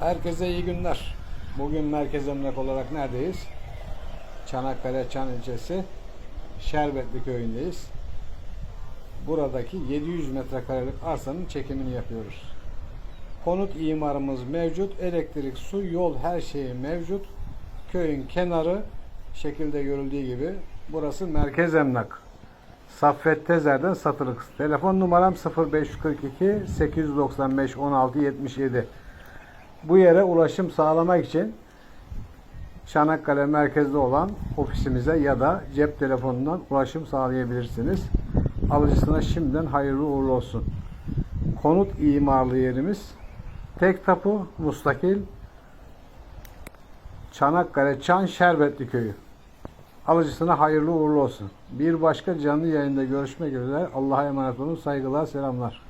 Herkese iyi günler. Bugün merkez emlak olarak neredeyiz? Çanakkale Çan ilçesi Şerbetli köyündeyiz. Buradaki 700 metrekarelik arsanın çekimini yapıyoruz. Konut imarımız mevcut. Elektrik, su, yol her şeyi mevcut. Köyün kenarı şekilde görüldüğü gibi burası merkez emlak. Saffet Tezer'den satılık. Telefon numaram 0542 895 16 77. Bu yere ulaşım sağlamak için Çanakkale merkezde olan ofisimize ya da cep telefonundan ulaşım sağlayabilirsiniz. Alıcısına şimdiden hayırlı uğurlu olsun. Konut imarlı yerimiz tek tapu mustakil Çanakkale Çan Şerbetli köyü. Alıcısına hayırlı uğurlu olsun. Bir başka canlı yayında görüşmek üzere. Allah'a emanet olun. Saygılar, selamlar.